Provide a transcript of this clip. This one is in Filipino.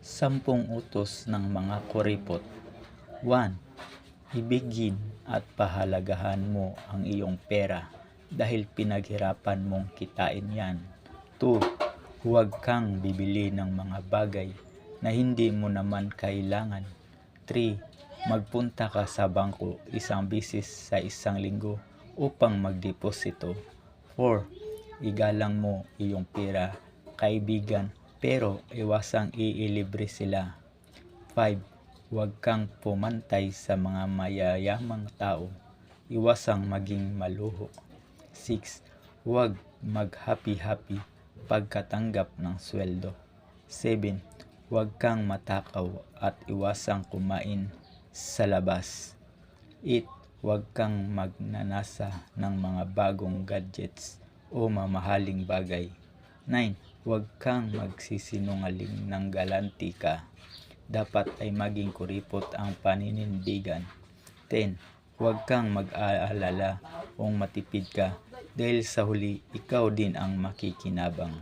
Sampung utos ng mga kuripot. 1. Ibigin at pahalagahan mo ang iyong pera dahil pinaghirapan mong kitain yan. 2. Huwag kang bibili ng mga bagay na hindi mo naman kailangan. 3. Magpunta ka sa bangko isang bisis sa isang linggo upang magdeposito. 4. Igalang mo iyong pera, kaibigan, pero iwasang iilibre sila. 5. Huwag kang pumantay sa mga mayayamang tao. Iwasang maging maluho. 6. Huwag mag-happy-happy pagkatanggap ng sweldo. 7. Huwag kang matakaw at iwasang kumain sa labas. 8. Huwag kang magnanasa ng mga bagong gadgets o mamahaling bagay. 9. Huwag kang magsisinungaling ng galanti ka. Dapat ay maging kuripot ang paninindigan. 10. Huwag kang mag-aalala kung matipid ka dahil sa huli ikaw din ang makikinabang.